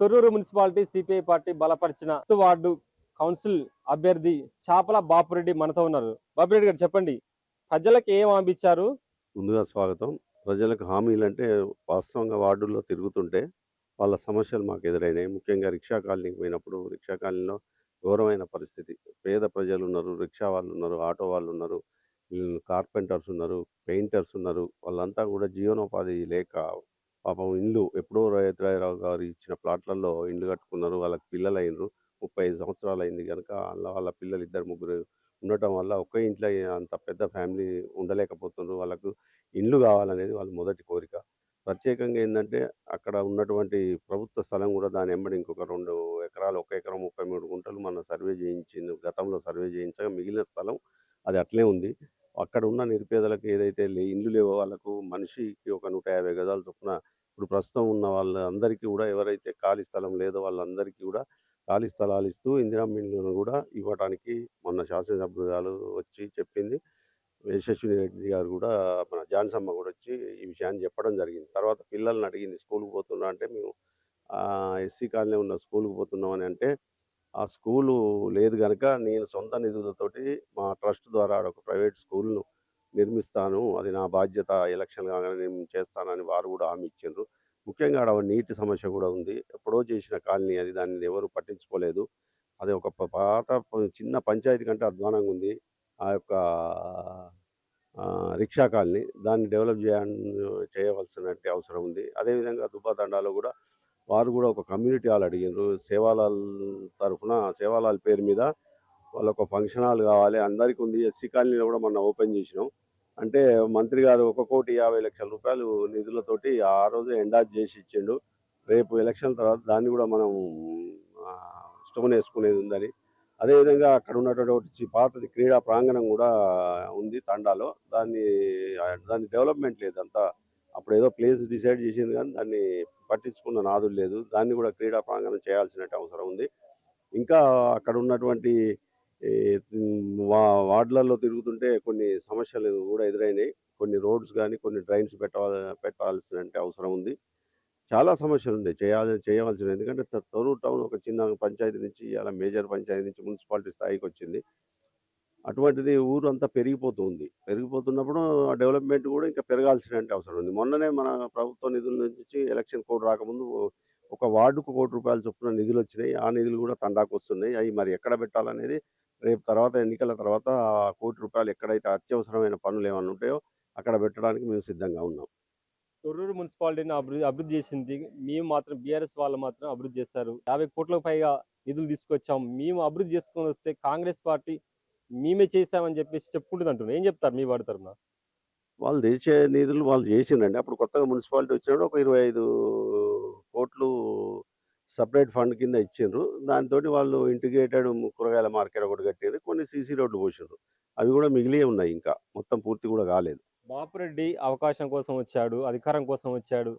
Thorrur municipality CPI party బలపరిచిన ward council అభ్యర్థి చాపల బాపురెడ్డి మనతో ఉన్నారు. బాపురెడ్డి గారు చెప్పండి ప్రజలకు ఏం హామీచ్చారు ముందుగా స్వాగతం. ప్రజలకు హామీలు అంటే వాస్తవంగా వార్డుల్లో తిరుగుతుంటే వాళ్ళ సమస్యలు మాకు ఎదురైనాయి. ముఖ్యంగా రిక్షా కాలనీకి పోయినప్పుడు రిక్షా కాలనీలో ఘోరమైన పరిస్థితి. పేద ప్రజలు ఉన్నారు రిక్షా వాళ్ళు ఉన్నారు ఆటో వాళ్ళు ఉన్నారు కార్పెంటర్స్ ఉన్నారు పెయింటర్స్ ఉన్నారు. వాళ్ళంతా కూడా జీవనోపాధి లేక పాపం ఇండ్లు ఎప్పుడో రైతురావు గారు ఇచ్చిన ప్లాట్లలో ఇండ్లు కట్టుకున్నారు. వాళ్ళకి పిల్లలు అయినరు ముప్పై ఐదు సంవత్సరాలు అయింది కనుక అందులో వాళ్ళ పిల్లలు ఇద్దరు ముగ్గురు ఉండటం వల్ల ఒకే ఇంట్లో అంత పెద్ద ఫ్యామిలీ ఉండలేకపోతున్నారు వాళ్ళకు ఇండ్లు కావాలనేది వాళ్ళ మొదటి కోరిక. ప్రత్యేకంగా ఏంటంటే అక్కడ ఉన్నటువంటి ప్రభుత్వ స్థలం కూడా దాని వెంబడి ఇంకొక రెండు ఎకరాలు ఒక ఎకరం ముప్పై మూడు గుంటలు మన సర్వే చేయించింది. గతంలో సర్వే చేయించగా మిగిలిన స్థలం అది అట్లే ఉంది. అక్కడ ఉన్న నిరుపేదలకు ఏదైతే లే ఇండ్లు లేవో వాళ్ళకు మనిషికి ఒక నూట యాభై గజాల చొప్పున ఇప్పుడు ప్రస్తుతం ఉన్న వాళ్ళందరికీ కూడా ఎవరైతే ఖాళీ స్థలం లేదో వాళ్ళందరికీ కూడా ఖాళీ స్థలాలు ఇస్తూ ఇందిరా మిల్లును కూడా ఇవ్వడానికి మొన్న శాసనసభ్యురాలు వచ్చి చెప్పింది. యశస్విని రెడ్డి గారు కూడా మన జాన్సమ్మ కూడా వచ్చి ఈ విషయాన్ని చెప్పడం జరిగింది. తర్వాత పిల్లల్ని అడిగింది స్కూల్కి పోతున్నా అంటే మేము ఎస్సీ కాలనీ ఉన్న స్కూల్కి పోతున్నామని అంటే ఆ స్కూలు లేదు కనుక నేను సొంత నిధులతోటి మా ట్రస్ట్ ద్వారా ఒక ప్రైవేట్ స్కూల్ను నిర్మిస్తాను అది నా బాధ్యత ఎలక్షన్ కాగానే నేను చేస్తానని వారు కూడా హామీ ఇచ్చిండ్రు. ముఖ్యంగా ఆడ నీటి సమస్య కూడా ఉంది. ఎప్పుడో చేసిన కాలనీ అది దాన్ని ఎవరు పట్టించుకోలేదు. అది ఒక ప- పాత చిన్న పంచాయతీ కంటే అధ్వానంగా ఉంది. ఆ యొక్క రిక్షా కాలనీ దాన్ని డెవలప్ చేయ చేయవలసిన అవసరం ఉంది. అదేవిధంగా దుబ్బాతండాలో కూడా వారు కూడా ఒక కమ్యూనిటీ హాల్ అడిగినారు సేవాలాల్ తరఫున సేవాలాల్ పేరు మీద వాళ్ళకు ఒక ఫంక్షన్ హాల్ కావాలి. అందరికీ ఉంది. ఎస్సీ కాలనీలో కూడా మొన్న ఓపెన్ చేసినాం. అంటే మంత్రి గారు ఒక కోటి యాభై లక్షల రూపాయలు నిధులతోటి ఆ రోజు ఎండాజ్ చేసి ఇచ్చిండు. రేపు ఎలక్షన్ తర్వాత దాన్ని కూడా మనం స్టోన్ వేసుకునేది ఉందని. అదేవిధంగా అక్కడ ఉన్నటువంటి పాతది క్రీడా ప్రాంగణం కూడా ఉంది తండాలో. దాన్ని దాని డెవలప్మెంట్ లేదు అంతా. అప్పుడు ఏదో ప్లేస్ డిసైడ్ చేసింది కానీ దాన్ని పట్టించుకున్న నాదులు లేదు. దాన్ని కూడా క్రీడా ప్రాంగణం చేయాల్సిన అవసరం ఉంది. ఇంకా అక్కడ ఉన్నటువంటి వార్డులలో తిరుగుతుంటే కొన్ని సమస్యలు కూడా ఎదురైనాయి. కొన్ని రోడ్స్ కానీ కొన్ని డ్రైన్స్ పెట్టాల పెట్టాల్సిన అవసరం ఉంది. చాలా సమస్యలు ఉన్నాయి. చేయాలి చేయవలసిన ఎందుకంటే త- టౌన్ ఒక చిన్న పంచాయతీ నుంచి అలా మేజర్ పంచాయతీ నుంచి మున్సిపాలిటీ స్థాయికి వచ్చింది. అటువంటిది ఊరు అంతా పెరిగిపోతుంది పెరిగిపోతున్నప్పుడు ఆ డెవలప్మెంట్ కూడా ఇంకా పెరగాల్సిన అవసరం ఉంది. మొన్ననే మన ప్రభుత్వ నిధుల నుంచి ఎలక్షన్ కోడ్ రాకముందు ఒక వార్డుకు కోటి రూపాయలు చొప్పున నిధులు వచ్చినాయి. ఆ నిధులు కూడా తండాకు వస్తున్నాయి అవి మరి ఎక్కడ పెట్టాలనేది రేపు తర్వాత ఎన్నికల తర్వాత కోటి రూపాయలు ఎక్కడైతే అత్యవసరమైన పనులు ఏమైనా ఉంటాయో అక్కడ పెట్టడానికి మేము సిద్ధంగా ఉన్నాం. తొర్రూరు మున్సిపాలిటీని అభివృద్ధి అభివృద్ధి చేసింది. మేము మాత్రం బీఆర్ఎస్ వాళ్ళు మాత్రం అభివృద్ధి చేశారు. యాభై కోట్లకు పైగా నిధులు తీసుకొచ్చాం. మేము అభివృద్ధి చేసుకొని వస్తే కాంగ్రెస్ పార్టీ మేమే చేశామని చెప్పేసి చెప్పుకుంటుంది అంటున్నారు. ఏం చెప్తారు మీ వాడి తరఫున వాళ్ళు చేసే నిధులు వాళ్ళు చేసిండండి అప్పుడు కొత్తగా మున్సిపాలిటీ వచ్చినప్పుడు ఒక ఇరవై ఐదు కోట్లు సపరేట్ ఫండ్ కింద ఇచ్చిండ్రు. దాంతో వాళ్ళు ఇంటిగ్రేటెడ్ కూరగాయల మార్కెట్ ఒకటి కట్టారు కొన్ని సీసీ రోడ్లు పోసిండ్రు అవి కూడా మిగిలి ఉన్నాయి ఇంకా. మొత్తం పూర్తి కూడా కాలేదు. బాపురెడ్డి అవకాశం కోసం వచ్చాడు అధికారం కోసం వచ్చాడు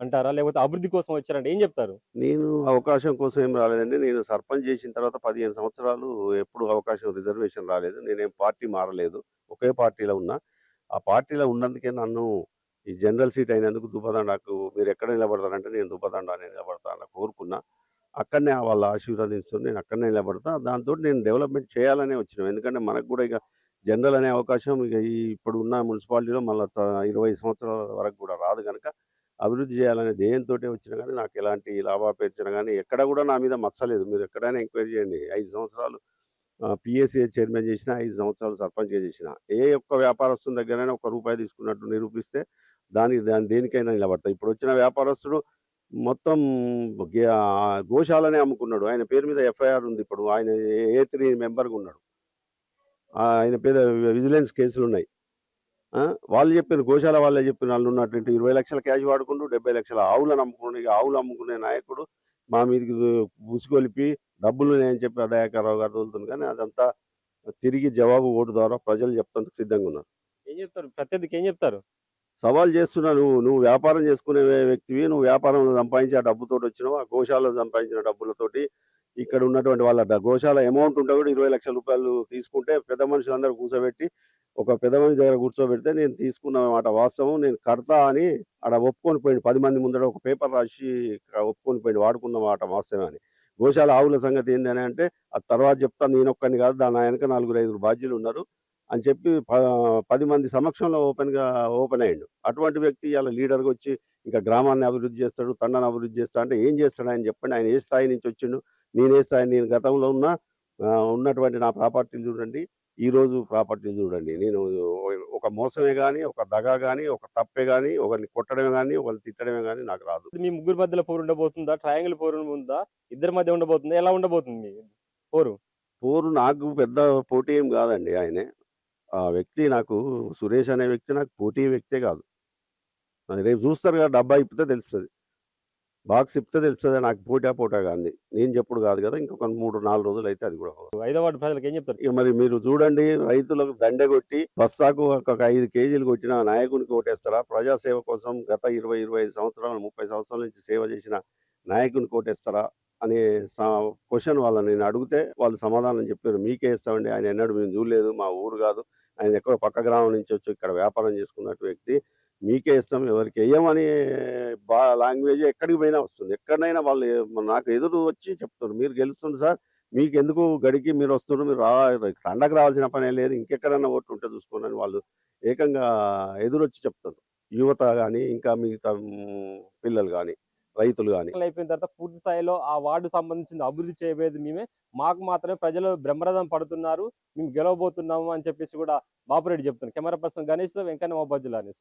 అంటారా? లేకపోతే అభివృద్ధి కోసం వచ్చారంటే ఏం చెప్తారు? నేను అవకాశం కోసం ఏం రాలేదండి. నేను సర్పంచ్ చేసిన తర్వాత పదిహేను సంవత్సరాలు ఎప్పుడు అవకాశం రిజర్వేషన్ రాలేదు. నేనేం పార్టీ మారలేదు. ఒకే పార్టీలో ఉన్నా. ఆ పార్టీలో ఉన్నందుకే నన్ను ఈ జనరల్ సీట్ అయినందుకు దుబ్బదండకు మీరు ఎక్కడ నిలబడతారంటే నేను దుబ్బదండా నిలబడతాను కోరుకున్నా. అక్కడనే వాళ్ళ ఆశీర్వాదిస్తూ నేను అక్కడనే నిలబడతా. దాంతో నేను డెవలప్మెంట్ చేయాలనే వచ్చినాం. ఎందుకంటే మనకు కూడా ఇక జనరల్ అనే అవకాశం ఇక ఇప్పుడు ఉన్న మున్సిపాలిటీలో మళ్ళీ ఇరవై సంవత్సరాల వరకు కూడా రాదు కనుక అభివృద్ధి చేయాలనే ధ్యేయంతో వచ్చినా కానీ నాకు ఎలాంటి లాభాపేర్చిన కానీ ఎక్కడ కూడా నా మీద మచ్చలేదు మీరు ఎక్కడైనా ఎంక్వైరీ చేయండి. ఐదు సంవత్సరాలు పిఎస్సీ చైర్మన్ చేసిన ఐదు సంవత్సరాలు సర్పంచ్గా చేసిన ఏ ఒక్క వ్యాపారస్తుని దగ్గరైనా ఒక రూపాయి తీసుకున్నట్టు నిరూపిస్తే దానికి దాని దేనికైనా నిలబడతాయి ఇప్పుడు వచ్చిన వ్యాపారస్తుడు మొత్తం గోశాలనే అమ్ముకున్నాడు. ఆయన పేరు మీద ఎఫ్ఐఆర్ ఉంది ఇప్పుడు. ఆయన ఏ త్రీ మెంబర్గా ఉన్నాడు. ఆయన పేద విజిలెన్స్ కేసులు ఉన్నాయి. వాళ్ళు చెప్పిన గోశాల వాళ్ళే చెప్పిన వాళ్ళు ఉన్నటువంటి ఇరవై లక్షల క్యాష్ వాడుకుంటూ డెబ్బై లక్షల ఆవులను అమ్ముకున్నాడు ఇక ఆవులు అమ్ముకునే నాయకుడు మా మీదకి ఉసుగొలిపి డబ్బులు నేను చెప్పి దయాకర్రావు గారు తోలుతుంది కానీ అదంతా తిరిగి జవాబు ఓటు ద్వారా ప్రజలు చెప్తానికి సిద్ధంగా ఉన్నారు. ఏం చెప్తారు? ప్రత్యర్థికి ఏం చెప్తారు? సవాల్ చేస్తున్నా నువ్వు నువ్వు వ్యాపారం చేసుకునే వ్యక్తివి నువ్వు వ్యాపారంలో సంపాదించి ఆ డబ్బుతోటి వచ్చినావు? ఆ గోశాలలో సంపాదించిన డబ్బులతోటి ఇక్కడ ఉన్నటువంటి వాళ్ళ గోశాల అమౌంట్ ఉంటే కూడా ఇరవై లక్షల రూపాయలు తీసుకుంటే పెద్ద మనుషులందరూ కూర్చోబెట్టి ఒక పెద్ద మనిషి దగ్గర కూర్చోబెడితే నేను తీసుకున్న మాట వాస్తవం. నేను కడతా అని ఆడ ఒప్పుకొని పోయింది పది మంది ముందర ఒక పేపర్ రాసి ఒప్పుకొని పోయింది వాడుకున్న మాట వాస్తవం అని. గోశాల ఆవుల సంగతి ఏంటని అని అంటే ఆ తర్వాత చెప్తాను నేను ఒక్కని కాదు. దాని వెనక నలుగురు ఐదుగురు బాధ్యులు ఉన్నారు. అని చెప్పి పది మంది సమక్షంలో ఓపెన్గా ఓపెన్ అయ్యిండు. అటువంటి వ్యక్తి ఇలా లీడర్గా వచ్చి ఇంకా గ్రామాన్ని అభివృద్ధి చేస్తాడు తండాన్ని అభివృద్ధి చేస్తా అంటే ఏం చేస్తాడు ఆయన చెప్పండి. ఆయన ఏ స్థాయి నుంచి వచ్చిండు? నేను ఏ స్థాయి నేను గతంలో ఉన్న ఉన్నటువంటి నా ప్రాపర్టీలు చూడండి. ఈ రోజు ప్రాపర్టీలు చూడండి. నేను ఒక మోసమే కానీ ఒక దగా కానీ ఒక తప్పే కానీ ఒకరిని కొట్టడమే కానీ ఒకరిని తిట్టడమే కానీ నాకు రాదు. మీ ముగ్గురు మధ్యలో పోరు ఉండబోతుందా? ట్రయాంగిల్ పోరు ఉందా? ఇద్దరి మధ్య ఉండబోతుందా? ఎలా ఉండబోతుంది మీ పోరు? పోరు నాకు పెద్ద పోటీ ఏం కాదండి ఆయనే. ఆ వ్యక్తి నాకు సురేష్ అనే వ్యక్తి నాకు పోటీ వ్యక్తే కాదు. అది రేపు చూస్తారు కదా డబ్బా ఇప్పితే తెలుస్తుంది. బాక్స్ ఇప్పితే తెలుస్తుంది నాకు పోటా పోటా కాదు నేను చెప్పుడు కాదు కదా ఇంకొక మూడు నాలుగు రోజులు అయితే అది కూడా వార్డు ప్రజలకు ఏం చెప్తారు? ఇక మరి మీరు చూడండి రైతులకు దండె కొట్టి బస్తాకు ఒక ఐదు కేజీలు కొట్టిన నాయకునికి ఓటేస్తారా? ప్రజాసేవ కోసం గత ఇరవై ఇరవై ఐదు సంవత్సరాలు ముప్పై సంవత్సరాల నుంచి సేవ చేసిన నాయకునికి ఓటేస్తారా? అని క్వశ్చన్ వాళ్ళని నేను అడిగితే వాళ్ళు సమాధానం చెప్పారు. మీకే ఇస్తామండి. ఆయన ఎన్నడూ మేము చూడలేదు. మా ఊరు కాదు. ఆయన ఎక్కడో పక్క గ్రామం నుంచి వచ్చి ఇక్కడ వ్యాపారం చేసుకున్నట్టు వ్యక్తి. మీకే ఇస్తాం ఎవరికి. వేయమని బా లాంగ్వేజ్ ఎక్కడికి పోయినా వస్తుంది. ఎక్కడైనా వాళ్ళు నాకు ఎదురు వచ్చి చెప్తారు మీరు గెలుస్తుంది సార్. మీకు ఎందుకు గడికి మీరు వస్తున్నారు? మీరు రా తండకు రావాల్సిన పనే లేదు. ఇంకెక్కడైనా ఓట్లు ఉంటే చూసుకోనని వాళ్ళు ఏకంగా ఎదురొచ్చి చెప్తారు యువత కానీ ఇంకా మిగతా పిల్లలు కానీ రైతులు కానీ అయిపోయిన తర్వాత పూర్తి స్థాయిలో ఆ వార్డు సంబంధించిన అభివృద్ధి చేయబోయేది మేమే. మాకు మాత్రమే ప్రజలు బ్రహ్మరథం పడుతున్నారు. మేము గెలవబోతున్నాము అని చెప్పేసి కూడా బాపురెడ్డి చెప్తున్నారు. కెమెరా పర్సన్ గణేష్ వెంకన్న అనేసి